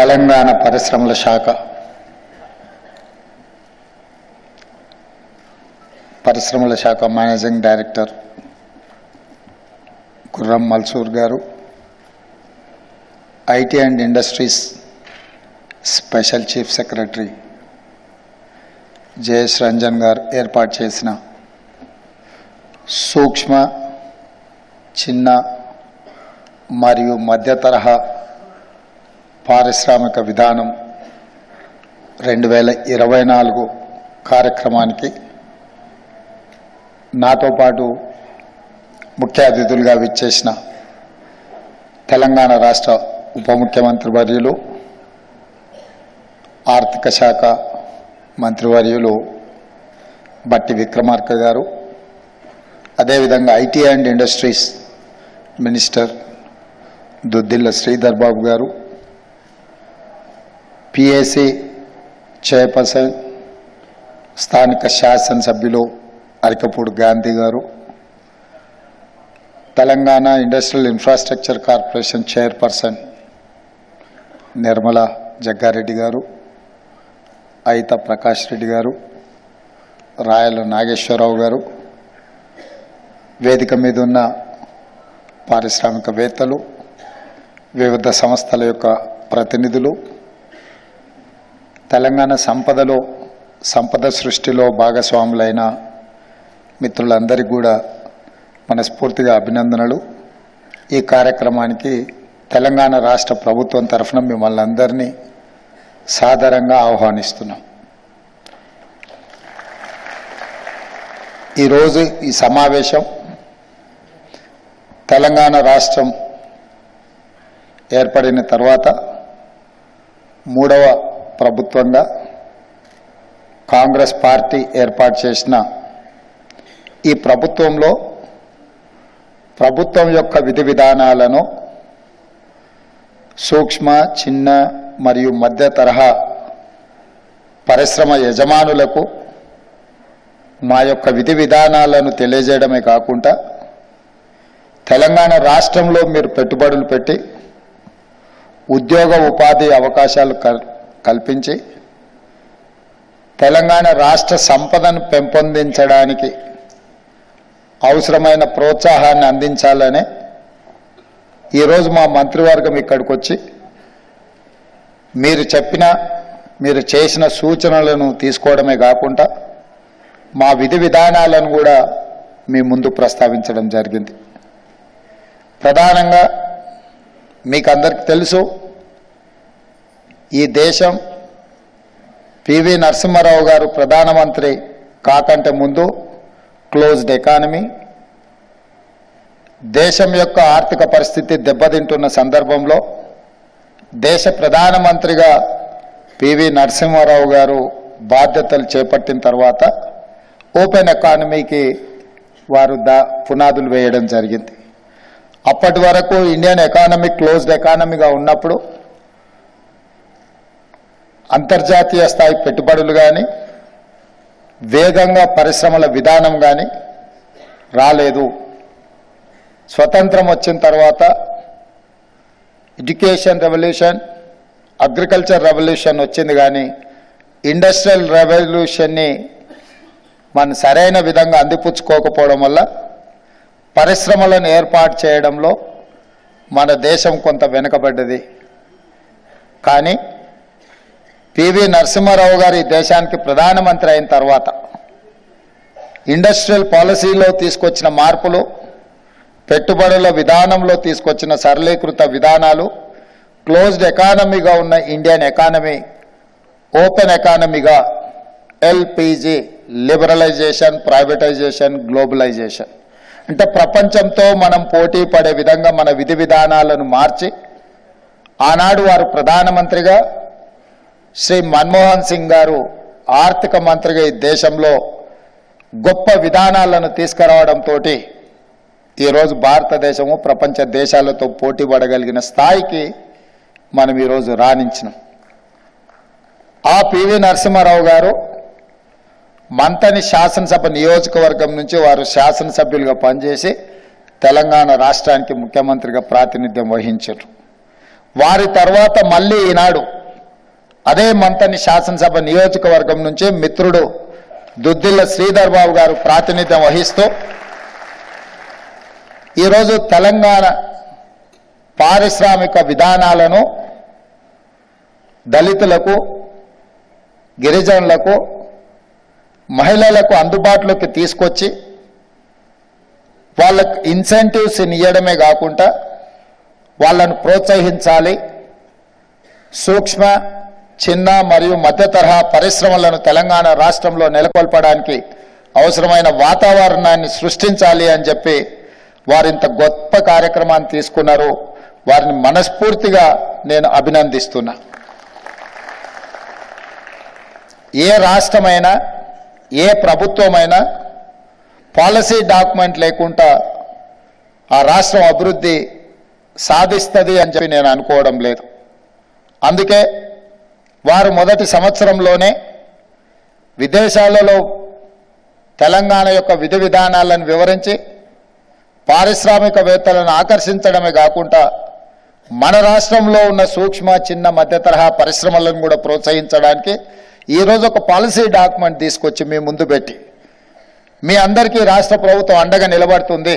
తెలంగాణ పరిశ్రమల శాఖ పరిశ్రమల శాఖ మేనేజింగ్ డైరెక్టర్ గుర్రం మల్సూర్ గారు IT and industries special chief secretary Jayesh Ranjan గారు ఏర్పాటు చేసిన సూక్ష్మ చిన్న మరియు మధ్య తరహా పారిశ్రామిక విధానం రెండు వేల ఇరవై నాలుగు కార్యక్రమానికి నాతో పాటు ముఖ్య అతిథులుగా విచ్చేసిన తెలంగాణ రాష్ట్ర ఉప ముఖ్యమంత్రి వర్యులు ఆర్థిక శాఖ మంత్రివర్యులు బట్టి విక్రమార్క గారు అదేవిధంగా IT and industries minister Duddilla Sridhar Babu గారు పిఏసి చైర్పర్సన్ స్థానిక శాసనసభ్యులు అరికపూడి గాంధీ గారు Telangana industrial infrastructure corporation chairperson Nirmala Jaggareddy గారు అయిత ప్రకాష్ రెడ్డి గారు రాయల నాగేశ్వరరావు గారు వేదిక మీద ఉన్న పారిశ్రామికవేత్తలు వివిధ సంస్థల యొక్క ప్రతినిధులు తెలంగాణ సంపదలో సంపద సృష్టిలో భాగస్వాములైన మిత్రులందరికీ కూడా మనస్ఫూర్తిగా అభినందనలు. ఈ కార్యక్రమానికి తెలంగాణ రాష్ట్ర ప్రభుత్వం తరఫున మిమ్మల్ని అందరినీ సాధారణంగా ఆహ్వానిస్తున్నాం. ఈరోజు ఈ సమావేశం తెలంగాణ రాష్ట్రం ఏర్పడిన తర్వాత మూడవ ప్రభుత్వంగా కాంగ్రెస్ పార్టీ ఏర్పాటు చేసిన ఈ ప్రభుత్వంలో ప్రభుత్వం యొక్క విధి విధానాలను సూక్ష్మ చిన్న మరియు మధ్య తరహా పరిశ్రమ యజమానులకు మా యొక్క విధి విధానాలను తెలియజేయడమే కాకుండా తెలంగాణ రాష్ట్రంలో మీరు పెట్టుబడులు పెట్టి ఉద్యోగ ఉపాధి అవకాశాలు కల్- కల్పించి తెలంగాణ రాష్ట్ర సంపదను పెంపొందించడానికి అవసరమైన ప్రోత్సాహాన్ని అందించాలనే ఈరోజు మా మంత్రివర్గం ఇక్కడికి వచ్చి మీరు చెప్పిన మీరు చేసిన సూచనలను తీసుకోవడమే కాకుండా మా విధి విధానాలను కూడా మీ ముందు ప్రస్తావించడం జరిగింది. ప్రధానంగా మీకు అందరికి తెలుసు ఈ దేశం పివి నరసింహారావు గారు ప్రధానమంత్రి కాకంటే ముందు క్లోజ్డ్ ఎకానమీ. దేశం యొక్క ఆర్థిక పరిస్థితి దెబ్బతింటున్న సందర్భంలో దేశ ప్రధానమంత్రిగా పివి నరసింహారావు గారు బాధ్యతలు చేపట్టిన తర్వాత ఓపెన్ ఎకానమీకి వారు దా పునాదులు వేయడం జరిగింది. అప్పటి వరకు ఇండియన్ ఎకానమీ క్లోజ్డ్ ఎకానమీగా ఉన్నప్పుడు అంతర్జాతీయ స్థాయి పెట్టుబడులు కానీ వేగంగా పరిశ్రమల విధానం కానీ రాలేదు. స్వతంత్రం వచ్చిన తర్వాత ఎడ్యుకేషన్ రెవల్యూషన్ అగ్రికల్చర్ రెవల్యూషన్ వచ్చింది కానీ ఇండస్ట్రియల్ రెవల్యూషన్ని మనం సరైన విధంగా అందిపుచ్చుకోకపోవడం వల్ల పరిశ్రమలను ఏర్పాటు చేయడంలో మన దేశం కొంత వెనుకబడ్డది. కానీ పివి నరసింహారావు గారి దేశానికి ప్రధానమంత్రి అయిన తర్వాత ఇండస్ట్రియల్ పాలసీలో తీసుకొచ్చిన మార్పులు పెట్టుబడుల విధానంలో తీసుకొచ్చిన సరళీకృత విధానాలు క్లోజ్డ్ ఎకానమీగా ఉన్న ఇండియన్ ఎకానమీ ఓపెన్ ఎకానమీగా ఎల్పిజి లిబరలైజేషన్ ప్రైవేటైజేషన్ గ్లోబలైజేషన్. అంటే ప్రపంచంతో మనం పోటీ పడే విధంగా మన విధి విధానాలను మార్చి ఆనాడు వారు ప్రధానమంత్రిగా శ్రీ మన్మోహన్ సింగ్ గారు ఆర్థిక మంత్రిగా ఈ దేశంలో గొప్ప విధానాలను తీసుకురావడంతో ఈరోజు భారతదేశము ప్రపంచ దేశాలతో పోటీ పడగలిగిన స్థాయికి మనం ఈరోజు రాణించినాం. ఆ పివి నరసింహారావు గారు మంతని శాసనసభ నియోజకవర్గం నుంచి వారు శాసనసభ్యులుగా పనిచేసి తెలంగాణ రాష్ట్రానికి ముఖ్యమంత్రిగా ప్రాతినిధ్యం వహించారు. వారి తర్వాత మళ్ళీ ఈనాడు అదే మంతని శాసనసభ నియోజకవర్గం నుంచి మిత్రుడు దుద్దిల్ల శ్రీధర్ బాబు గారు ప్రాతినిధ్యం వహిస్తూ ఈరోజు తెలంగాణ పారిశ్రామిక విధానాలను దళితులకు గిరిజనులకు మహిళలకు అందుబాటులోకి తీసుకొచ్చి వాళ్ళకు ఇన్సెంటివ్స్ ఇవ్వడమే కాకుండా వాళ్ళను ప్రోత్సహించాలి సూక్ష్మ చిన్న మరియు మధ్య తరహా పరిశ్రమలను తెలంగాణ రాష్ట్రంలో నెలకొల్పడానికి అవసరమైన వాతావరణాన్ని సృష్టించాలి అని చెప్పి వారింత గొప్ప కార్యక్రమాన్ని తీసుకున్నారు. వారిని మనస్ఫూర్తిగా నేను అభినందిస్తున్నా. ఏ రాష్ట్రమైనా ఏ ప్రభుత్వమైనా పాలసీ డాక్యుమెంట్ లేకుండా ఆ రాష్ట్రం అభివృద్ధి సాధిస్తుంది అని చెప్పి నేను అనుకోవడం లేదు. అందుకే వారు మొదటి సంవత్సరంలోనే విదేశాలలో తెలంగాణ యొక్క విధి విధానాలను వివరించి పారిశ్రామికవేత్తలను ఆకర్షించడమే కాకుండా మన రాష్ట్రంలో ఉన్న సూక్ష్మ చిన్న మధ్య తరహా పరిశ్రమలను కూడా ప్రోత్సహించడానికి ఈరోజు ఒక పాలసీ డాక్యుమెంట్ తీసుకొచ్చి మీ ముందు పెట్టి మీ అందరికీ రాష్ట్ర ప్రభుత్వం అండగా నిలబడుతుంది.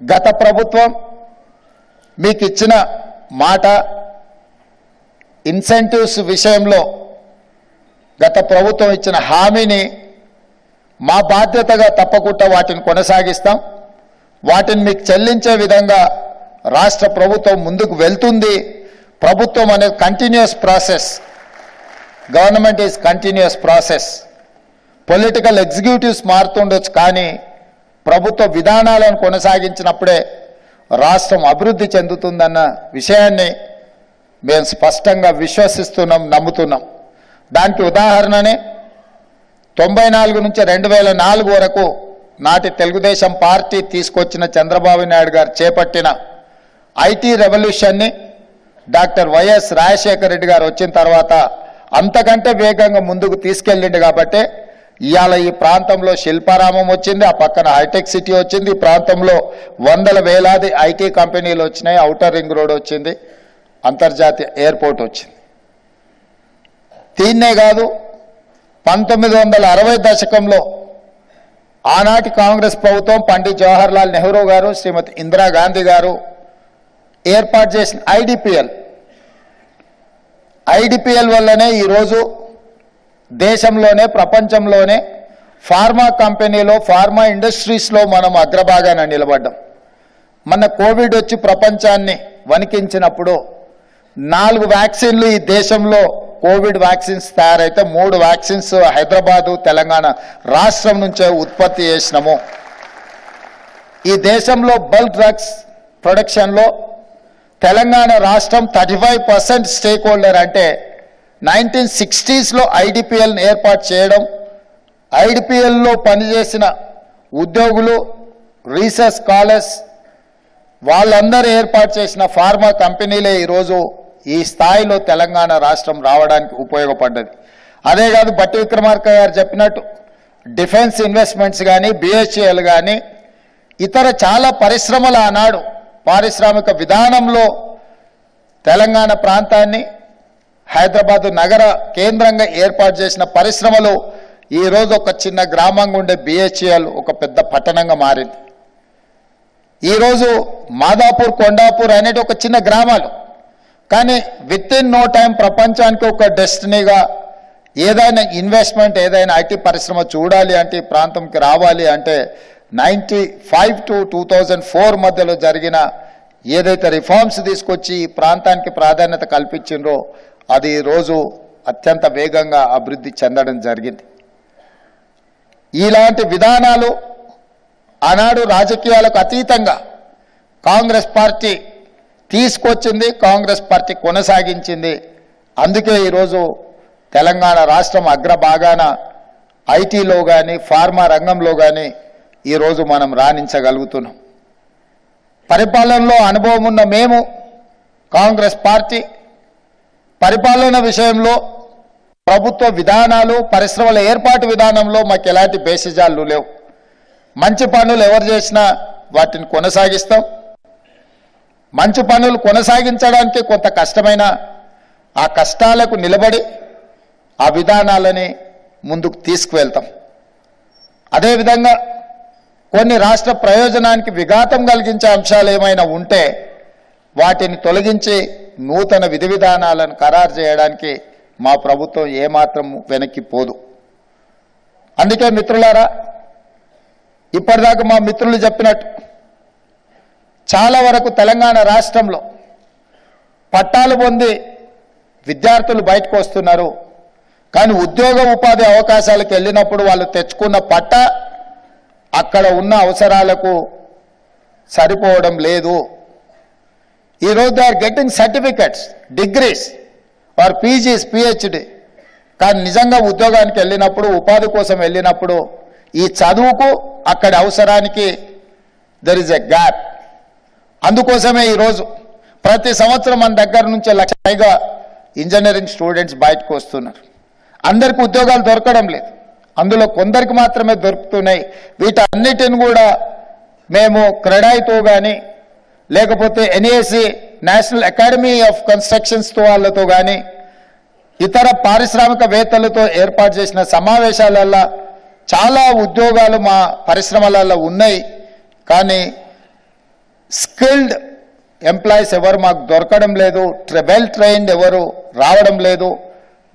గత ప్రభుత్వం మీకు ఇచ్చిన మాట ఇన్సెంటివ్స్ విషయంలో గత ప్రభుత్వం ఇచ్చిన హామీని మా బాధ్యతగా తప్పకుండా వాటిని కొనసాగిస్తాం. వాటిని మీకు చెల్లించే విధంగా రాష్ట్ర ప్రభుత్వం ముందుకు వెళ్తుంది. ప్రభుత్వం అనేది continuous process government is continuous process political executives మారుతుండొచ్చు కానీ ప్రభుత్వ విధానాలను కొనసాగించినప్పుడే రాష్ట్రం అభివృద్ధి చెందుతుందన్న విషయాన్ని మేము స్పష్టంగా విశ్వసిస్తున్నాం నమ్ముతున్నాం. దానికి ఉదాహరణనే తొంభై నాలుగు నుంచి రెండు వేల నాలుగు వరకు నాటి తెలుగుదేశం పార్టీ తీసుకొచ్చిన చంద్రబాబు నాయుడు గారు చేపట్టిన ఐటీ రెవల్యూషన్ని డాక్టర్ వైఎస్ రాజశేఖర రెడ్డి గారు వచ్చిన తర్వాత అంతకంటే వేగంగా ముందుకు తీసుకెళ్ళిండు కాబట్టి ఇవాళ ఈ ప్రాంతంలో శిల్పారామం వచ్చింది ఆ పక్కన హైటెక్ సిటీ వచ్చింది ఈ ప్రాంతంలో వందల వేలాది ఐటీ కంపెనీలు వచ్చినాయి ఔటర్ రింగ్ రోడ్ వచ్చింది. అంతర్జాతీయ ఎయిర్పోర్ట్ వచ్చింది. దీన్నే కాదు పంతొమ్మిది వందల అరవై దశకంలో ఆనాటి కాంగ్రెస్ ప్రభుత్వం పండిత్ జవహర్లాల్ నెహ్రూ గారు శ్రీమతి ఇందిరాగాంధీ గారు ఏర్పాటు చేసిన ఐడిపిఎల్. ఐడిపిఎల్ వల్లనే ఈరోజు దేశంలోనే ప్రపంచంలోనే ఫార్మా కంపెనీలో ఫార్మా ఇండస్ట్రీస్లో మనం అగ్రభాగాన నిలబడ్డాం. మన కోవిడ్ వచ్చి ప్రపంచాన్ని వణికించినప్పుడు నాలుగు వ్యాక్సిన్లు ఈ దేశంలో కోవిడ్ వ్యాక్సిన్స్ తయారైతే మూడు వ్యాక్సిన్స్ హైదరాబాదు తెలంగాణ రాష్ట్రం నుంచే ఉత్పత్తి చేసినాము. ఈ దేశంలో బల్క్ డ్రగ్స్ ప్రొడక్షన్లో తెలంగాణ రాష్ట్రం thirty five percent stakeholder అంటే నైన్టీన్ సిక్స్టీస్లో ఐడిపిఎల్ని ఏర్పాటు చేయడం ఐడిపిఎల్లో పనిచేసిన ఉద్యోగులు రీసెర్చ్ స్కాలర్స్ వాళ్ళందరూ ఏర్పాటు చేసిన ఫార్మా కంపెనీలే ఈరోజు ఈ స్థాయిలో తెలంగాణ రాష్ట్రం రావడానికి ఉపయోగపడ్డది. అదే కాదు బట్టి విక్రమార్క గారు చెప్పినట్టు డిఫెన్స్ ఇన్వెస్ట్మెంట్స్ కానీ బిహెచ్ఎల్ కానీ ఇతర చాలా పరిశ్రమలు ఆనాడు పారిశ్రామిక విధానంలో తెలంగాణ ప్రాంతాన్ని హైదరాబాద్ నగర కేంద్రంగా ఏర్పాటు చేసిన పరిశ్రమలు ఈరోజు ఒక చిన్న గ్రామంగా ఉండే బిహెచ్ఎల్ ఒక పెద్ద పట్టణంగా మారింది. ఈరోజు మాదాపూర్ కొండాపూర్ అనేటి ఒక చిన్న గ్రామాలు కానీ విత్ ఇన్ నో టైం ప్రపంచానికి ఒక డెస్టినీగా ఏదైనా ఇన్వెస్ట్మెంట్ ఏదైనా ఐటీ పరిశ్రమ చూడాలి అంటే ఈ ప్రాంతంకి రావాలి అంటే ninety five to two thousand four మధ్యలో జరిగిన ఏదైతే రిఫార్మ్స్ తీసుకొచ్చి ఈ ప్రాంతానికి ప్రాధాన్యత కల్పించిండ్రో అది ఈరోజు అత్యంత వేగంగా అభివృద్ధి చెందడం జరిగింది. ఇలాంటి విధానాలు ఆనాడు రాజకీయాలకు అతీతంగా కాంగ్రెస్ పార్టీ తీసుకొచ్చింది కాంగ్రెస్ పార్టీ కొనసాగించింది. అందుకే ఈరోజు తెలంగాణ రాష్ట్రం అగ్రభాగాన ఐటీలో కానీ ఫార్మా రంగంలో కానీ ఈరోజు మనం రాణించగలుగుతున్నాం. పరిపాలనలో అనుభవం ఉన్న మేము కాంగ్రెస్ పార్టీ పరిపాలన విషయంలో ప్రభుత్వ విధానాలు పరిశ్రమల ఏర్పాటు విధానంలో మాకు ఎలాంటి బేసిజాలు లేవు. మంచి పనులు ఎవరు చేసినా వాటిని కొనసాగిస్తాం. మంచి పనులు కొనసాగించడానికి కొంత కష్టమైన ఆ కష్టాలకు నిలబడి ఆ విధానాలని ముందుకు తీసుకువెళ్తాం. అదేవిధంగా కొన్ని రాష్ట్ర ప్రయోజనానికి విఘాతం కలిగించే అంశాలు ఏమైనా ఉంటే వాటిని తొలగించి నూతన విధి విధానాలను ఖరారు చేయడానికి మా ప్రభుత్వం ఏమాత్రం వెనక్కి పోదు. అందుకే మిత్రులారా ఇప్పటిదాకా మా మిత్రులు చెప్పినట్టు చాలా వరకు తెలంగాణ రాష్ట్రంలో పట్టాలు పొంది విద్యార్థులు బయటకు వస్తున్నారు. కానీ ఉద్యోగ ఉపాధి అవకాశాలకు వెళ్ళినప్పుడు వాళ్ళు తెచ్చుకున్న పట్ట అక్కడ ఉన్న అవసరాలకు సరిపోవడం లేదు. ఈరోజు they are getting certificates degrees or PGs PhD కానీ నిజంగా ఉద్యోగానికి వెళ్ళినప్పుడు ఉపాధి కోసం వెళ్ళినప్పుడు ఈ చదువుకు అక్కడి అవసరానికి దెర్ ఇస్ ఎ గ్యాప్ అందుకోసమే ఈరోజు ప్రతి సంవత్సరం మన దగ్గర నుంచి లక్ష పైగా ఇంజనీరింగ్ స్టూడెంట్స్ బయటకు వస్తున్నారు. అందరికి ఉద్యోగాలు దొరకడం లేదు. అందులో కొందరికి మాత్రమే దొరుకుతున్నాయి. వీటన్నిటిని కూడా మేము క్రెడాయితో కానీ లేకపోతే ఎన్ఏసి నేషనల్ అకాడమీ ఆఫ్ కన్స్ట్రక్షన్స్తో వాళ్ళతో కానీ ఇతర పారిశ్రామికవేత్తలతో ఏర్పాటు చేసిన సమావేశాలల్లో చాలా ఉద్యోగాలు మా పరిశ్రమలలో ఉన్నాయి. కానీ స్కిల్డ్ ఎంప్లాయీస్ ఎవరు మాకు దొరకడం లేదు వెల్ ట్రైన్డ్ ఎవరు రావడం లేదు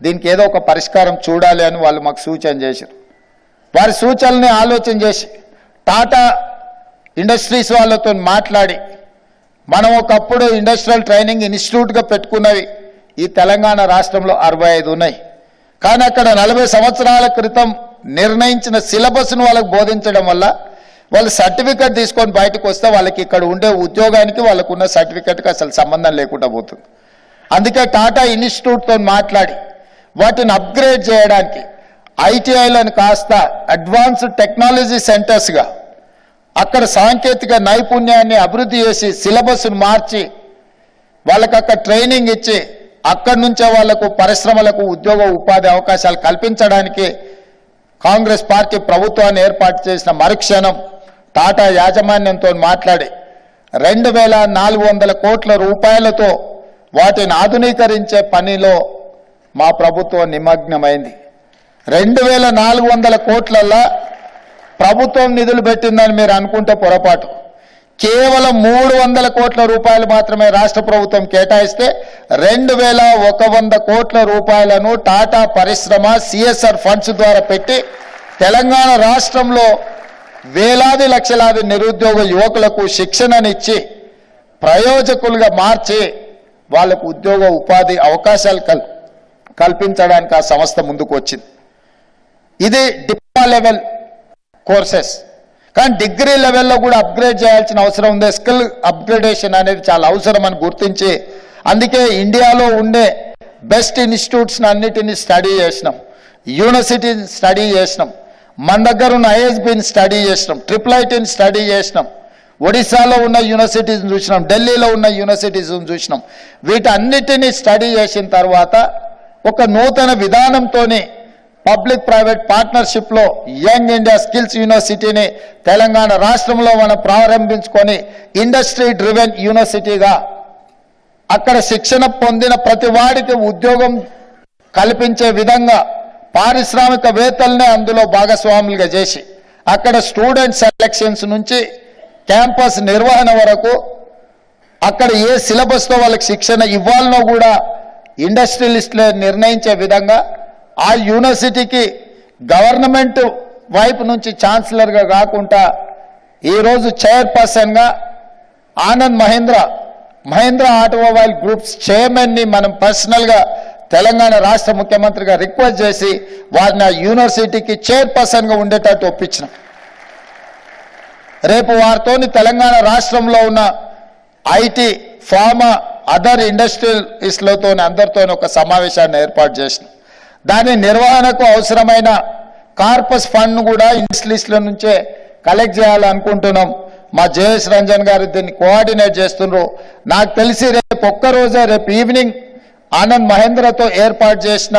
దీనికి ఏదో ఒక పరిష్కారం చూడాలి అని వాళ్ళు మాకు సూచన చేశారు. వారి సూచనల్ని ఆలోచన చేసి టాటా ఇండస్ట్రీస్ వాళ్ళతో మాట్లాడి మనం ఒకప్పుడు ఇండస్ట్రియల్ ట్రైనింగ్ ఇన్స్టిట్యూట్గా పెట్టుకున్నవి ఈ తెలంగాణ రాష్ట్రంలో అరవై ఐదు ఉన్నాయి. కానీ అక్కడ నలభై సంవత్సరాల క్రితం నిర్ణయించిన సిలబస్ను వాళ్ళకు బోధించడం వల్ల వాళ్ళు సర్టిఫికెట్ తీసుకొని బయటకు వస్తే వాళ్ళకి ఇక్కడ ఉండే ఉద్యోగానికి వాళ్ళకున్న సర్టిఫికెట్కి అసలు సంబంధం లేకుండా పోతుంది. అందుకే టాటా ఇన్స్టిట్యూట్తో మాట్లాడి వాటిని అప్గ్రేడ్ చేయడానికి ఐటీఐలను కాస్త అడ్వాన్స్డ్ టెక్నాలజీ సెంటర్స్గా అక్కడ సాంకేతిక నైపుణ్యాన్ని అభివృద్ధి చేసి సిలబస్ను మార్చి వాళ్ళకి అక్కడ ట్రైనింగ్ ఇచ్చి అక్కడి నుంచే వాళ్ళకు పరిశ్రమలకు ఉద్యోగ ఉపాధి అవకాశాలు కల్పించడానికి కాంగ్రెస్ పార్టీ ప్రభుత్వాన్ని ఏర్పాటు చేసిన మరుక్షణం టాటా యాజమాన్యంతో మాట్లాడి రెండు వేల నాలుగు వందల కోట్ల రూపాయలతో వాటిని ఆధునీకరించే పనిలో మా ప్రభుత్వం నిమగ్నమైంది. రెండు వేల నాలుగు వందల కోట్లల్లా ప్రభుత్వం నిధులు పెట్టిందని మీరు అనుకుంటే పొరపాటు. కేవలం మూడు వందల కోట్ల రూపాయలు మాత్రమే రాష్ట్ర ప్రభుత్వం కేటాయిస్తే రెండు వేల ఒక వంద కోట్ల రూపాయలను టాటా పరిశ్రమ సిఎస్ఆర్ ఫండ్స్ ద్వారా పెట్టి తెలంగాణ రాష్ట్రంలో వేలాది లక్షలాది నిరుద్యోగ యువకులకు శిక్షణనిచ్చి ప్రయోజకులుగా మార్చి వాళ్ళకు ఉద్యోగ ఉపాధి అవకాశాలు కల్ కల్పించడానికి ఆ సంస్థ ముందుకు వచ్చింది ఇది డిప్లొమా లెవెల్ కోర్సెస్. కానీ డిగ్రీ లెవెల్లో కూడా అప్గ్రేడ్ చేయాల్సిన అవసరం ఉంది. స్కిల్ అప్గ్రేడేషన్ అనేది చాలా అవసరం అని గుర్తించి అందుకే ఇండియాలో ఉండే బెస్ట్ ఇన్స్టిట్యూట్స్ అన్నిటినీ స్టడీ చేసినాం. యూనివర్సిటీని స్టడీ చేసినాం. మన దగ్గర ఉన్న ఐఎస్బిని స్టడీ చేసినాం ట్రిపుల్ ఐటీని స్టడీ చేసినాం. ఒడిశాలో ఉన్న యూనివర్సిటీస్ని చూసినాం ఢిల్లీలో ఉన్న యూనివర్సిటీస్ని చూసినాం. వీటన్నిటినీ స్టడీ చేసిన తర్వాత ఒక నూతన విధానంతోనే పబ్లిక్ ప్రైవేట్ పార్ట్నర్షిప్లో యంగ్ ఇండియా స్కిల్స్ యూనివర్సిటీని తెలంగాణ రాష్ట్రంలో మనం ప్రారంభించుకొని ఇండస్ట్రీ డ్రివెన్ యూనివర్సిటీగా అక్కడ శిక్షణ పొందిన ప్రతి వాడికి ఉద్యోగం కల్పించే విధంగా పారిశ్రామికవేత్తలనే అందులో భాగస్వాములుగా చేసి అక్కడ స్టూడెంట్ సెలక్షన్స్ నుంచి క్యాంపస్ నిర్వహణ వరకు అక్కడ ఏ సిలబస్తో వాళ్ళకి శిక్షణ ఇవ్వాలనో కూడా ఇండస్ట్రియలిస్టులే నిర్ణయించే విధంగా ఆ యూనివర్సిటీకి గవర్నమెంట్ వైపు నుంచి ఛాన్సలర్గా కాకుండా ఈరోజు చైర్పర్సన్గా ఆనంద్ మహేంద్ర మహేంద్ర ఆటోమొబైల్ గ్రూప్స్ చైర్మన్ని మనం పర్సనల్గా తెలంగాణ రాష్ట్ర ముఖ్యమంత్రిగా రిక్వెస్ట్ చేసి వారిని ఆ యూనివర్సిటీకి చైర్పర్సన్గా ఉండేటట్టు ఒప్పించిన. రేపు వారితోని తెలంగాణ రాష్ట్రంలో ఉన్న ఐటీ ఫార్మా అదర్ ఇండస్ట్రియలిస్టులతో అందరితో ఒక సమావేశాన్ని ఏర్పాటు చేసిన. దాని నిర్వహణకు అవసరమైన కార్పస్ ఫండ్ కూడా ఇండస్ట్రీస్ల నుంచే కలెక్ట్ చేయాలనుకుంటున్నాం మా జయేష్ రంజన్ గారు దీన్ని కోఆర్డినేట్ చేస్తున్నారు నాకు తెలిసి రేపు ఒక్కరోజే రేపు ఈవినింగ్ ఆనంద్ మహేంద్రతో ఏర్పాటు చేసిన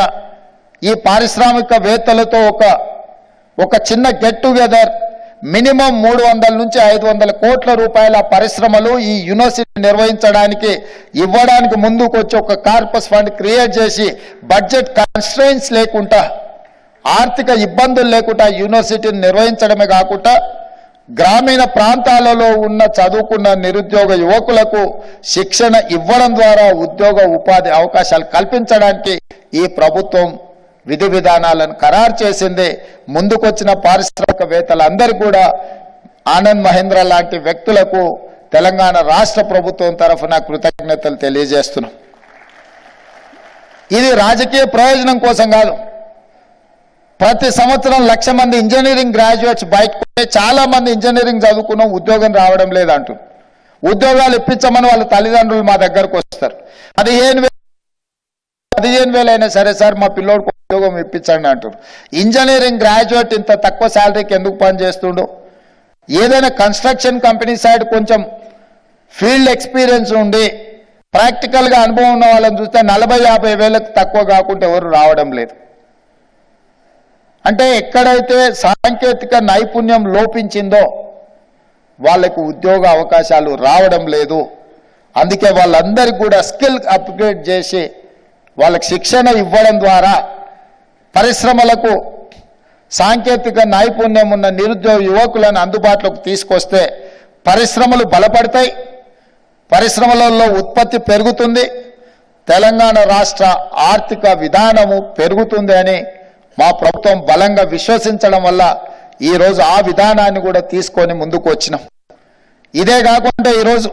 ఈ పారిశ్రామికవేత్తలతో ఒక ఒక చిన్న గెట్ టుగెదర్ మినిమం మూడు వందల నుంచి ఐదు వందల కోట్ల రూపాయల పరిశ్రమలు ఈ యూనివర్సిటీ నిర్వహించడానికి ఇవ్వడానికి ముందుకు వచ్చి ఒక కార్పస్ ఫండ్ క్రియేట్ చేసి బడ్జెట్ కన్స్ట్రెయిన్స్ లేకుండా ఆర్థిక ఇబ్బందులు లేకుండా యూనివర్సిటీని నిర్వహించడమే కాకుండా గ్రామీణ ప్రాంతాలలో ఉన్న చదువుకున్న నిరుద్యోగ యువకులకు శిక్షణ ఇవ్వడం ద్వారా ఉద్యోగ ఉపాధి అవకాశాలు కల్పించడానికి ఈ ప్రభుత్వం విధి విధానాలను ఖరారు చేసింది. ముందుకొచ్చిన పారిశ్రామికవేత్తలందరూ కూడా ఆనంద్ మహేంద్ర లాంటి వ్యక్తులకు తెలంగాణ రాష్ట్ర ప్రభుత్వం తరఫున కృతజ్ఞతలు తెలియజేస్తున్నాం. ఇది రాజకీయ ప్రయోజనం కోసం కాదు. ప్రతి సంవత్సరం లక్ష మంది ఇంజనీరింగ్ గ్రాడ్యుయేట్స్ బయటకు చాలా మంది ఇంజనీరింగ్ చదువుకున్నాం ఉద్యోగం రావడం లేదంటూ ఉద్యోగాలు ఇప్పించమని వాళ్ళ తల్లిదండ్రులు మా దగ్గరకు వస్తారు. పదిహేను వేలు పదిహేను వేలైనా సరే సార్ మా పిల్లోడికి ఉద్యోగం ఇప్పించండి అంటారు ఇంజనీరింగ్ గ్రాడ్యుయేట్ ఇంత తక్కువ శాలరీకి ఎందుకు పని చేస్తుండో? ఏదైనా కన్స్ట్రక్షన్ కంపెనీ సైడ్ కొంచెం ఫీల్డ్ ఎక్స్పీరియన్స్ ఉండి ప్రాక్టికల్గా అనుభవం ఉన్న వాళ్ళని చూస్తే నలభై యాభై వేలకు తక్కువ కాకుండా ఎవరు రావడం లేదు. అంటే ఎక్కడైతే సాంకేతిక నైపుణ్యం లోపించిందో వాళ్ళకు ఉద్యోగ అవకాశాలు రావడం లేదు. అందుకే వాళ్ళందరికీ కూడా స్కిల్ అప్గ్రేడ్ చేసి వాళ్ళకి శిక్షణ ఇవ్వడం ద్వారా పరిశ్రమలకు సాంకేతిక నైపుణ్యం ఉన్న నిరుద్యోగ యువకులను అందుబాటులోకి తీసుకొస్తే పరిశ్రమలు బలపడతాయి పరిశ్రమలలో ఉత్పత్తి పెరుగుతుంది తెలంగాణ రాష్ట్ర ఆర్థిక విధానము పెరుగుతుంది అని మా ప్రభుత్వం బలంగా విశ్వసించడం వల్ల ఈరోజు ఆ విధానాన్ని కూడా తీసుకొని ముందుకు వచ్చినాం. ఇదే కాకుండా ఈరోజు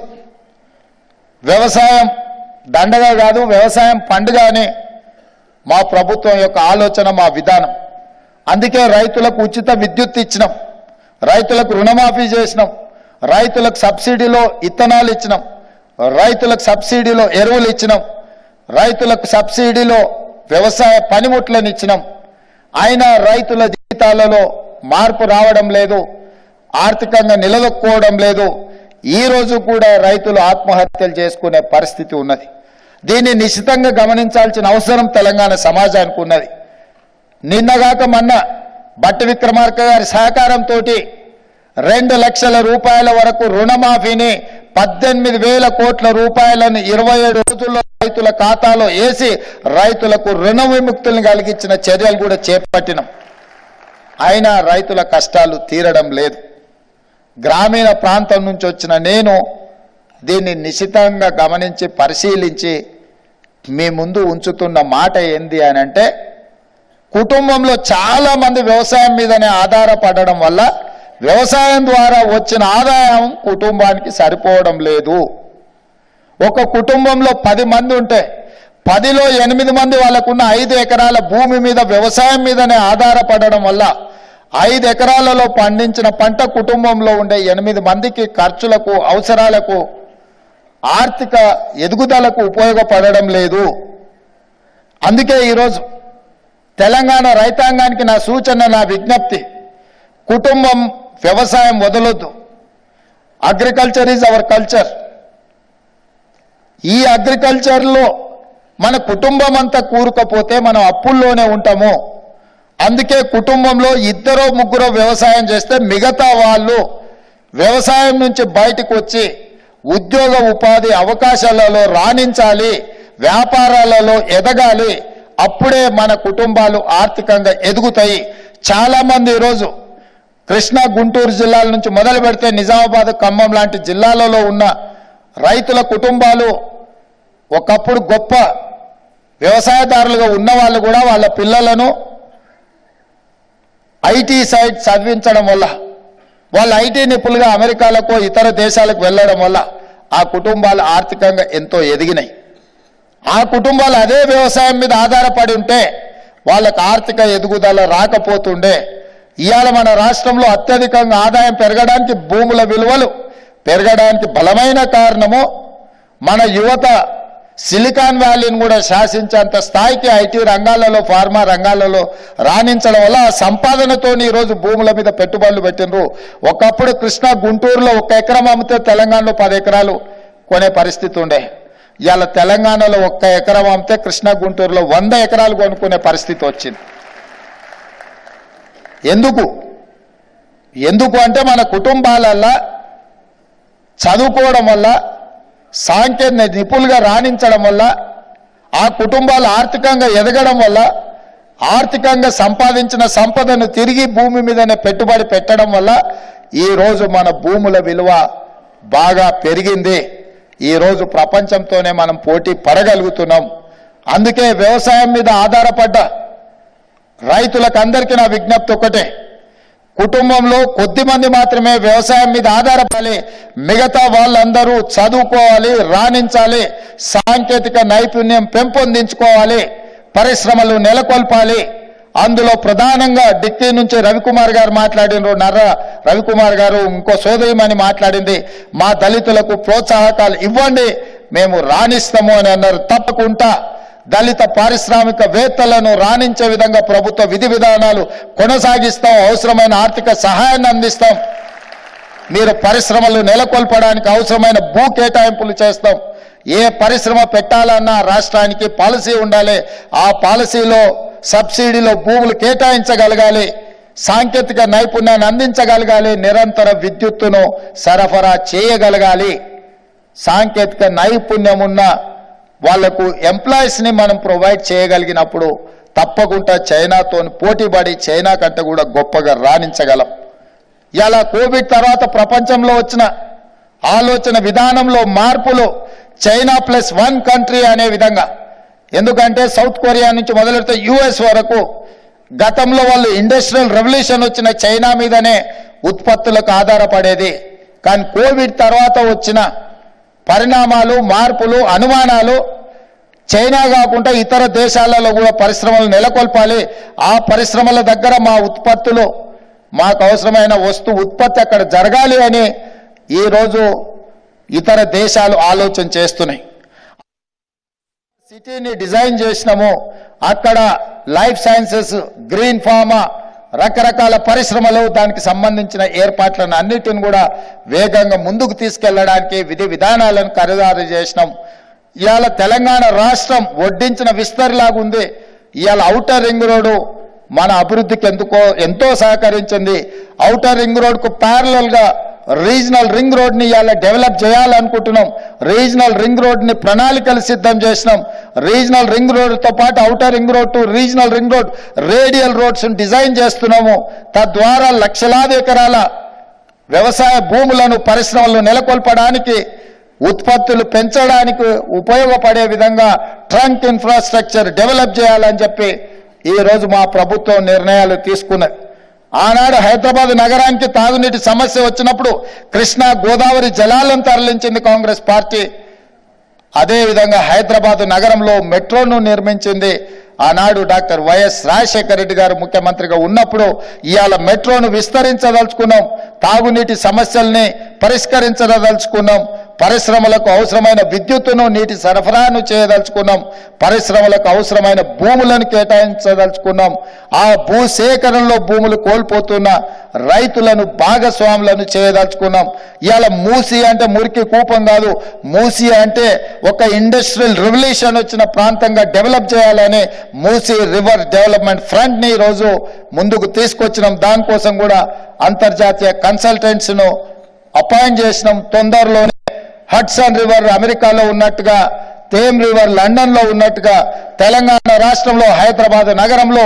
వ్యవసాయం దండగా కాదు వ్యవసాయం పండుగ మా ప్రభుత్వం యొక్క ఆలోచన మా విధానం. అందుకే రైతులకు ఉచిత విద్యుత్ ఇచ్చినాం. రైతులకు రుణమాఫీ చేసినాం. రైతులకు సబ్సిడీలో ఇత్తనాలు ఇచ్చినాం. రైతులకు సబ్సిడీలో ఎరువులు ఇచ్చినాం. రైతులకు సబ్సిడీలో వ్యవసాయ పనిముట్లను ఇచ్చినాం. ఆయన రైతుల జీవితాలలో మార్పు రావడం లేదు ఆర్థికంగా నిలదొక్కోవడం లేదు. ఈ రోజు కూడా రైతులు ఆత్మహత్యలు చేసుకునే పరిస్థితి ఉన్నది. దీన్ని నిశ్చితంగా గమనించాల్సిన అవసరం తెలంగాణ సమాజానికి ఉన్నది. నిన్నగాక మొన్న బట్టి విక్రమార్క గారి సహకారంతో రెండు లక్షల రూపాయల వరకు రుణమాఫీని పద్దెనిమిది వేల కోట్ల రూపాయలను ఇరవై ఏడు రోజుల్లో రైతుల ఖాతాలో వేసి రైతులకు రుణ విముక్తులను కలిగించిన చర్యలు కూడా చేపట్టినాం. అయినా రైతుల కష్టాలు తీరడం లేదు. గ్రామీణ ప్రాంతం నుంచి వచ్చిన నేను దీన్ని నిశితంగా గమనించి పరిశీలించి మీ ముందు ఉంచుతున్న మాట ఏంది అని అంటే కుటుంబంలో చాలా మంది వ్యవసాయం మీదనే ఆధారపడడం వల్ల వ్యవసాయం ద్వారా వచ్చిన ఆదాయం కుటుంబానికి సరిపోవడం లేదు. ఒక కుటుంబంలో పది మంది ఉంటే పదిలో ఎనిమిది మంది వాళ్ళకున్న ఐదు ఎకరాల భూమి మీద వ్యవసాయం మీదనే ఆధారపడడం వల్ల ఐదు ఎకరాలలో పండించిన పంట కుటుంబంలో ఉండే ఎనిమిది మందికి ఖర్చులకు అవసరాలకు ఆర్థిక ఎదుగుదలకు ఉపయోగపడడం లేదు. అందుకే ఈరోజు తెలంగాణ రైతాంగానికి నా సూచన నా విజ్ఞప్తి కుటుంబం వ్యవసాయం వదలొద్దు. అగ్రికల్చర్ ఈజ్ అవర్ కల్చర్ ఈ అగ్రికల్చర్లో మన కుటుంబం అంతా కూరుకపోతే మనం అప్పుల్లోనే ఉంటాము. అందుకే కుటుంబంలో ఇద్దరో ముగ్గురో వ్యవసాయం చేస్తే మిగతా వాళ్ళు వ్యవసాయం నుంచి బయటకు వచ్చి ఉద్యోగ ఉపాధి అవకాశాలలో రాణించాలి వ్యాపారాలలో ఎదగాలి. అప్పుడే మన కుటుంబాలు ఆర్థికంగా ఎదుగుతాయి. చాలామంది ఈరోజు కృష్ణా గుంటూరు జిల్లాల నుంచి మొదలు పెడితే నిజామాబాద్ ఖమ్మం లాంటి జిల్లాలలో ఉన్న రైతుల కుటుంబాలు ఒకప్పుడు గొప్ప వ్యవసాయదారులుగా ఉన్న వాళ్ళు కూడా వాళ్ళ పిల్లలను ఐటీ సైడ్ చదివించడం వల్ల వాళ్ళు ఐటీ నిపుణులుగా అమెరికాలకు ఇతర దేశాలకు వెళ్ళడం వల్ల ఆ కుటుంబాలు ఆర్థికంగా ఎంతో ఎదిగినాయి. ఆ కుటుంబాలు అదే వ్యవసాయం మీద ఆధారపడి ఉంటే వాళ్ళకు ఆర్థిక ఎదుగుదల రాకపోతుండే. ఇవాళ మన రాష్ట్రంలో అత్యధికంగా ఆదాయం పెరగడానికి భూముల విలువలు పెరగడానికి బలమైన కారణము మన యువత సిలికాన్ వ్యాలీని కూడా శాసించేంత స్థాయికి ఐటీ రంగాలలో ఫార్మా రంగాలలో రాణించడం వల్ల ఆ సంపాదనతో ఈరోజు భూముల మీద పెట్టుబడులు పెట్టినరు ఒకప్పుడు కృష్ణా గుంటూరులో ఒక ఎకరం అమ్మితే తెలంగాణలో పది ఎకరాలు కొనే పరిస్థితి ఉండే. ఇవాళ తెలంగాణలో ఒక్క ఎకరం అమ్మితే కృష్ణా గుంటూరులో వంద ఎకరాలు కొనుక్కునే పరిస్థితి వచ్చింది. ఎందుకు? ఎందుకు అంటే మన కుటుంబాలల్లో చదువుకోవడం వల్ల సాంకేతిక నిపుణులుగా రాణించడం వల్ల ఆ కుటుంబాలు ఆర్థికంగా ఎదగడం వల్ల ఆర్థికంగా సంపాదించిన సంపదను తిరిగి భూమి మీదనే పెట్టుబడి పెట్టడం వల్ల ఈరోజు మన భూముల విలువ బాగా పెరిగింది. ఈరోజు ప్రపంచంతోనే మనం పోటీ పడగలుగుతున్నాం. అందుకే వ్యవసాయం మీద ఆధారపడ్డ రైతులకు అందరికీ నా విజ్ఞప్తి ఒకటే కుటుంబంలో కొద్ది మంది మాత్రమే వ్యవసాయం మీద ఆధారపడాలి. మిగతా వాళ్ళందరూ చదువుకోవాలి రాణించాలి సాంకేతిక నైపుణ్యం పెంపొందించుకోవాలి పరిశ్రమలు నెలకొల్పాలి. అందులో ప్రధానంగా డిక్కీ నుంచి రవికుమార్ గారు మాట్లాడినారు నర్ర రవికుమార్ గారు ఇంకో సోదరిమని మాట్లాడింది మా దళితులకు ప్రోత్సాహకాలు ఇవ్వండి మేము రాణిస్తాము అని అన్నారు. తప్పకుండా దళిత పారిశ్రామికవేత్తలను రాణించే విధంగా ప్రభుత్వ విధి విధానాలు కొనసాగిస్తాం అవసరమైన ఆర్థిక సహాయాన్ని అందిస్తాం. మీరు పరిశ్రమలు నెలకొల్పడానికి అవసరమైన భూ కేటాయింపులు చేస్తాం. ఏ పరిశ్రమ పెట్టాలన్నా రాష్ట్రానికి పాలసీ ఉండాలి. ఆ పాలసీలో సబ్సిడీలో భూములు కేటాయించగలగాలి. సాంకేతిక నైపుణ్యాన్ని అందించగలగాలి. నిరంతర విద్యుత్తును సరఫరా చేయగలగాలి. సాంకేతిక నైపుణ్యం ఉన్న వాళ్ళకు ఎంప్లాయీస్ని మనం ప్రొవైడ్ చేయగలిగినప్పుడు తప్పకుండా చైనాతో పోటీపడి చైనా కంటే కూడా గొప్పగా రాణించగలం. ఇలా కోవిడ్ తర్వాత ప్రపంచంలో వచ్చిన ఆలోచన విధానంలో మార్పులు చైనా ప్లస్ వన్ కంట్రీ అనే విధంగా. ఎందుకంటే సౌత్ కొరియా నుంచి మొదలెడితే యుఎస్ వరకు గతంలో వాళ్ళు ఇండస్ట్రియల్ రెవల్యూషన్ వచ్చిన చైనా మీదనే ఉత్పత్తులకు ఆధారపడేది. కానీ కోవిడ్ తర్వాత వచ్చిన పరిణామాలు మార్పులు అనుమానాలు చైనా కాకుండా ఇతర దేశాలలో కూడా పరిశ్రమలు నెలకొల్పాలి. ఆ పరిశ్రమల దగ్గర మా ఉత్పత్తులు మాకు అవసరమైన వస్తు ఉత్పత్తి అక్కడ జరగాలి అని ఈరోజు ఇతర దేశాలు ఆలోచన చేస్తున్నాయి. సిటీని డిజైన్ చేసినాము. అక్కడ లైఫ్ సైన్సెస్ గ్రీన్ ఫార్మా రకరకాల పరిశ్రమలు దానికి సంబంధించిన ఏర్పాట్లను అన్నిటిని కూడా వేగంగా ముందుకు తీసుకెళ్ళడానికి విధి విధానాలను ఖరీదారు చేసినాం. ఇవాళ తెలంగాణ రాష్ట్రం వడ్డించిన విస్తరిలాగా ఉంది. ఇవాళ ఔటర్ రింగ్ రోడ్డు మన అభివృద్ధికి ఎందుకో ఎంతో సహకరించింది. ఔటర్ రింగ్ రోడ్కు ప్యారలల్గా రీజనల్ రింగ్ రోడ్ని ఇవాళ డెవలప్ చేయాలనుకుంటున్నాం. రీజనల్ రింగ్ రోడ్ని ప్రణాళికలు సిద్ధం చేసినాం రీజనల్ రింగ్ రోడ్తో పాటు outer ring road to regional ring road radial roads design చేస్తున్నాము. తద్వారా లక్షలాది ఎకరాల వ్యవసాయ భూములను పరిశ్రమలను నెలకొల్పడానికి ఉత్పత్తులు పెంచడానికి ఉపయోగపడే విధంగా ట్రంక్ ఇన్ఫ్రాస్ట్రక్చర్ డెవలప్ చేయాలని చెప్పి ఈరోజు మా ప్రభుత్వం నిర్ణయాలు తీసుకున్నది. ఆనాడు హైదరాబాద్ నగరానికి తాగునీటి సమస్య వచ్చినప్పుడు కృష్ణా గోదావరి జలాలను తరలించింది కాంగ్రెస్ పార్టీ. అదేవిధంగా హైదరాబాద్ నగరంలో మెట్రోను నిర్మించింది ఆనాడు డాక్టర్ వైఎస్ రాజశేఖర రెడ్డి గారు ముఖ్యమంత్రిగా ఉన్నప్పుడు ఇవాళ మెట్రోను విస్తరించదలుచుకున్నాం తాగునీటి సమస్యల్ని పరిష్కరించదలుచుకున్నాం పరిశ్రమలకు అవసరమైన విద్యుత్తును నీటి సరఫరాను చేయదలుచుకున్నాం. పరిశ్రమలకు అవసరమైన భూములను కేటాయించదలుచుకున్నాం. ఆ భూ సేకరణలో భూములు కోల్పోతున్న రైతులను భాగస్వాములను చేయదలుచుకున్నాం. ఇవాళ మూసి అంటే మురికి కూపం కాదు. మూసి అంటే ఒక ఇండస్ట్రియల్ రెవల్యూషన్ వచ్చిన ప్రాంతంగా డెవలప్ చేయాలని మూసి రివర్ డెవలప్మెంట్ ఫ్రంట్ని ఈరోజు ముందుకు తీసుకొచ్చినాం. దానికోసం కూడా అంతర్జాతీయ కన్సల్టెంట్స్ను అపాయింట్ చేసినాం. తొందరలోనే హడ్సన్ రివర్ అమెరికాలో ఉన్నట్టుగా థేమ్ రివర్ లండన్లో ఉన్నట్టుగా తెలంగాణ రాష్ట్రంలో హైదరాబాద్ నగరంలో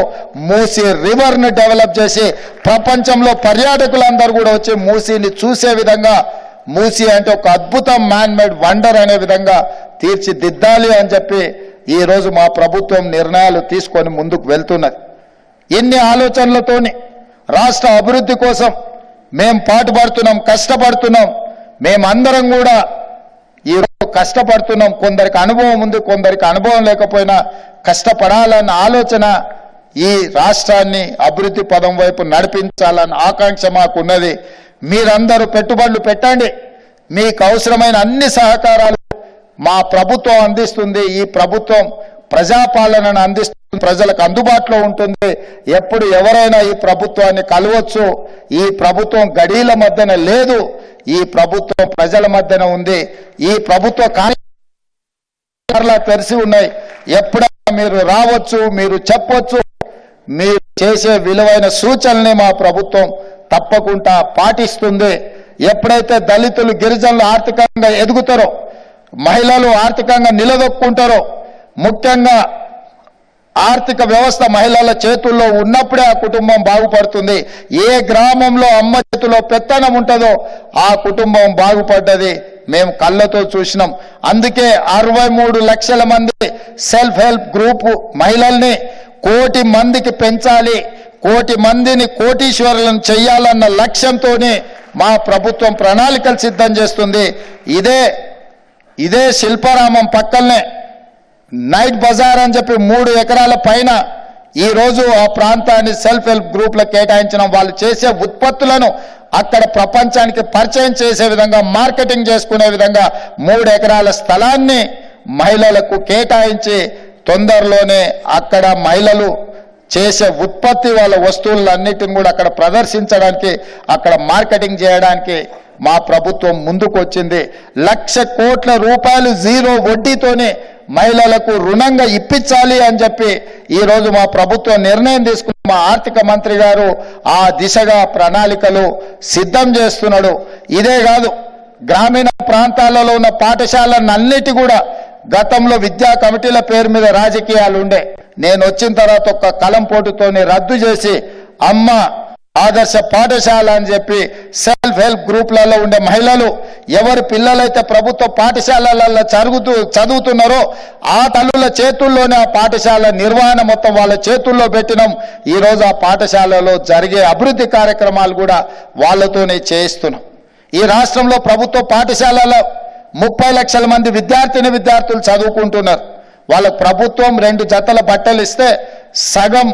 మూసీ రివర్ని డెవలప్ చేసి ప్రపంచంలో పర్యాటకులందరూ కూడా వచ్చి మూసీని చూసే విధంగా మూసీ అంటే ఒక అద్భుతం మ్యాన్ మేడ్ వండర్ అనే విధంగా తీర్చిదిద్దాలి అని చెప్పి ఈరోజు మా ప్రభుత్వం నిర్ణయాలు తీసుకొని ముందుకు వెళ్తున్నది. ఎన్ని ఆలోచనలతోని రాష్ట్ర అభివృద్ధి కోసం మేం పాటుపడుతున్నాం కష్టపడుతున్నాం మేమందరం కూడా కష్టపడుతున్నాం. కొందరికి అనుభవం ఉంది కొందరికి అనుభవం లేకపోయినా కష్టపడాలన్న ఆలోచన ఈ రాష్ట్రాన్ని అభివృద్ధి పదం వైపు నడిపించాలన్న ఆకాంక్ష మాకున్నది. మీరందరూ పెట్టుబడులు పెట్టండి. మీకు అవసరమైన అన్ని సహకారాలు మా ప్రభుత్వం అందిస్తుంది. ఈ ప్రభుత్వం ప్రజాపాలనను అందిస్తుంది. ప్రజలకు అందుబాటులో ఉంటుంది. ఎప్పుడు ఎవరైనా ఈ ప్రభుత్వాన్ని కలవచ్చు. ఈ ప్రభుత్వం గడీల మధ్యన లేదు. ఈ ప్రభుత్వం ప్రజల మధ్యన ఉంది. ఈ ప్రభుత్వ కార్యాలయాలు తెరిచి ఉన్నాయి. ఎప్పుడైనా మీరు రావచ్చు మీరు చెప్పొచ్చు. మీరు చేసే విలువైన సూచనల్ని మా ప్రభుత్వం తప్పకుండా పాటిస్తుంది. ఎప్పుడైతే దళితులు గిరిజనులు ఆర్థికంగా ఎదుగుతారో మహిళలు ఆర్థికంగా నిలదొక్కుంటారో ముఖ్యంగా ఆర్థిక వ్యవస్థ మహిళల చేతుల్లో ఉన్నప్పుడే ఆ కుటుంబం బాగుపడుతుంది. ఏ గ్రామంలో అమ్మ చేతిలో పెత్తనం ఉంటుందో ఆ కుటుంబం బాగుపడ్డది. మేము కళ్ళతో చూసినాం. అందుకే అరవై మూడు లక్షల మంది సెల్ఫ్ హెల్ప్ గ్రూప్ మహిళల్ని కోటి మందికి పెంచాలి. కోటి మందిని కోటీశ్వరులను చెయ్యాలన్న లక్ష్యంతోనే మా ప్రభుత్వం ప్రణాళికలు సిద్ధం చేస్తుంది. ఇదే ఇదే శిల్పారామం పక్కనే నైట్ బజార్ అని చెప్పి మూడు ఎకరాల పైన ఈ రోజు ఆ ప్రాంతాన్ని సెల్ఫ్ హెల్ప్ గ్రూప్లకు కేటాయించడం వాళ్ళు చేసే ఉత్పత్తులను అక్కడ ప్రపంచానికి పరిచయం చేసే విధంగా మార్కెటింగ్ చేసుకునే విధంగా మూడు ఎకరాల స్థలాన్ని మహిళలకు కేటాయించి తొందరలోనే అక్కడ మహిళలు చేసే ఉత్పత్తి వాళ్ళ వస్తువులన్నిటిని కూడా అక్కడ ప్రదర్శించడానికి అక్కడ మార్కెటింగ్ చేయడానికి మా ప్రభుత్వం ముందుకు వచ్చింది లక్ష కోట్ల రూపాయలు జీరో వడ్డీతోనే మహిళలకు రుణంగా ఇప్పించాలి అని చెప్పి ఈరోజు మా ప్రభుత్వం నిర్ణయం తీసుకున్న మా ఆర్థిక మంత్రి గారు ఆ దిశగా ప్రణాళికలు సిద్ధం చేస్తున్నాడు. ఇదే కాదు గ్రామీణ ప్రాంతాలలో ఉన్న పాఠశాలలన్నిటి కూడా గతంలో విద్యా కమిటీల పేరు మీద రాజకీయాలు ఉండే. నేను వచ్చిన తర్వాత ఒక్క కలం పోటుతోని రద్దు చేసి అమ్మ ఆదర్శ పాఠశాల అని చెప్పి సెల్ఫ్ హెల్ప్ గ్రూప్లలో ఉండే మహిళలు ఎవరి పిల్లలైతే ప్రభుత్వ పాఠశాలలలో చదువుతూ చదువుతున్నారో ఆ తల్లుల చేతుల్లోనే ఆ పాఠశాల నిర్వహణ మొత్తం వాళ్ళ చేతుల్లో పెట్టినాం. ఈ రోజు ఆ పాఠశాలలో జరిగే అభివృద్ధి కార్యక్రమాలు కూడా వాళ్ళతోనే చేయిస్తున్నాం. ఈ రాష్ట్రంలో ప్రభుత్వ పాఠశాలలో ముప్పై లక్షల మంది విద్యార్థిని విద్యార్థులు చదువుకుంటున్నారు. వాళ్ళకు ప్రభుత్వం రెండు జతల బట్టలు ఇస్తే సగం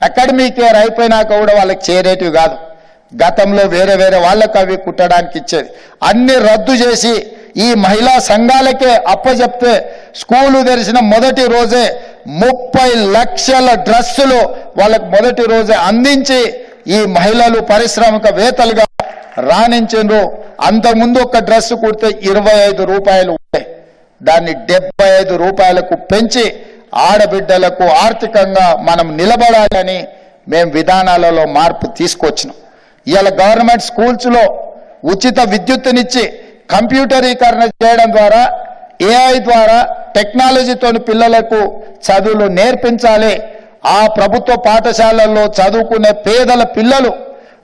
అకాడమిక్ ఇయర్ అయిపోయినాక కూడా వాళ్ళకి చేరేటివి కాదు. గతంలో వేరే వేరే వాళ్ళకు అవి కుట్టడానికి ఇచ్చేది. అన్ని రద్దు చేసి ఈ మహిళా సంఘాలకే అప్పచెప్తే స్కూలు తెరిచిన మొదటి రోజే ముప్పై లక్షల డ్రెస్సులు వాళ్ళకు మొదటి రోజే అందించి ఈ మహిళలు పారిశ్రామికవేత్తలుగా రాణించిండ్రు. అంతకుముందు ఒక డ్రెస్ కుడితే ఇరవై ఐదు రూపాయలు ఉంటాయి దాన్ని డెబ్బై ఐదు రూపాయలకు పెంచి ఆడబిడ్డలకు ఆర్థికంగా మనం నిలబడాలని మేము విధానాలలో మార్పు తీసుకొచ్చినాం. ఇవాళ గవర్నమెంట్ స్కూల్స్లో ఉచిత విద్యుత్తునిచ్చి కంప్యూటరీకరణ చేయడం ద్వారా ఏఐ ద్వారా టెక్నాలజీతోని పిల్లలకు చదువులు నేర్పించాలి. ఆ ప్రభుత్వ పాఠశాలల్లో చదువుకునే పేదల పిల్లలు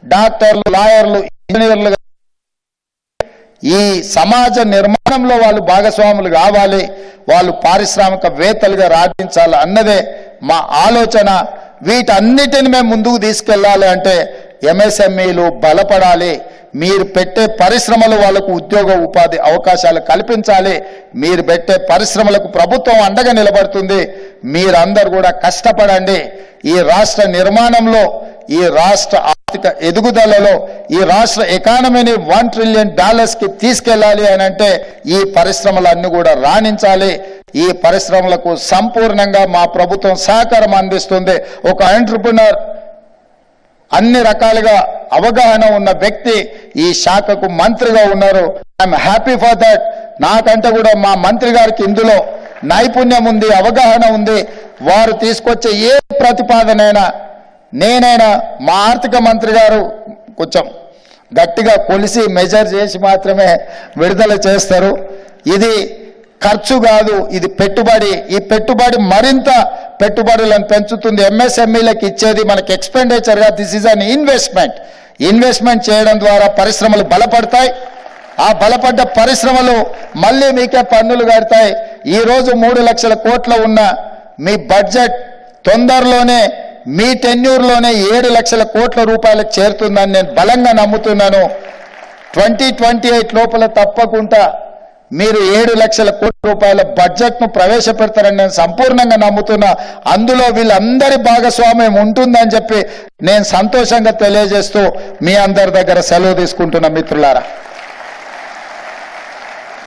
డాక్టర్లు లాయర్లు ఇంజనీర్లు ఈ సమాజ నిర్మాణంలో వాళ్ళు భాగస్వాములు కావాలి వాళ్ళు పారిశ్రామికవేత్తలుగా రాణించాలి అన్నదే మా ఆలోచన. వీటన్నిటిని మేము ముందుకు తీసుకెళ్ళాలి అంటే ఎంఎస్ఎంఈలు బలపడాలి. మీరు పెట్టే పరిశ్రమలు వాళ్ళకు ఉద్యోగ ఉపాధి అవకాశాలు కల్పించాలి. మీరు పెట్టే పరిశ్రమలకు ప్రభుత్వం అండగా నిలబడుతుంది. మీరందరూ కూడా కష్టపడండి. ఈ రాష్ట్ర నిర్మాణంలో ఈ రాష్ట్ర ఆర్థిక ఎదుగుదలలో ఈ రాష్ట్ర ఎకానమీని వన్ ట్రిలియన్ డాలర్స్కి తీసుకెళ్ళాలి అని అంటే ఈ పరిశ్రమలన్నీ కూడా రాణించాలి. ఈ పరిశ్రమలకు సంపూర్ణంగా మా ప్రభుత్వం సహకారం అందిస్తుంది. ఒక ఎంటర్ప్రినర్ అన్ని రకాలుగా అవగాహన ఉన్న వ్యక్తి ఈ శాఖకు మంత్రిగా ఉన్నారు. ఐఎమ్ హ్యాపీ ఫర్ దట్ నాకంటే కూడా మా మంత్రి గారికి ఇందులో నైపుణ్యం ఉంది అవగాహన ఉంది. వారు తీసుకొచ్చే ఏ ప్రతిపాదనైనా నేనైనా మా ఆర్థిక మంత్రి గారు కొంచెం గట్టిగా కొలిసి మెజర్ చేసి మాత్రమే విడుదల చేస్తారు. ఇది ఖర్చు కాదు ఇది పెట్టుబడి. ఈ పెట్టుబడి మరింత పెట్టుబడులను పెంచుతుంది. ఎంఎస్ఎంఈలకు ఇచ్చేది మనకి ఎక్స్పెండిచర్గా this is an investment investment చేయడం ద్వారా పరిశ్రమలు బలపడతాయి. ఆ బలపడ్డ పరిశ్రమలు మళ్ళీ మీకే పన్నులు కడతాయి. ఈరోజు మూడు లక్షల కోట్ల ఉన్న మీ బడ్జెట్ తొందరలోనే మీ టెన్యూర్లోనే ఏడు లక్షల కోట్ల రూపాయలకు చేరుతుందని నేను బలంగా నమ్ముతున్నాను. ట్వంటీ ట్వంటీ ఎయిట్ లోపల తప్పకుండా మీరు ఏడు లక్షల కోట్ల రూపాయల బడ్జెట్ను ప్రవేశపెడతారని నేను సంపూర్ణంగా నమ్ముతున్నా. అందులో వీళ్ళందరి భాగస్వామ్యం ఉంటుందని చెప్పి నేను సంతోషంగా తెలియజేస్తూ మీ అందరి దగ్గర సెలవు తీసుకుంటున్న మిత్రులారా.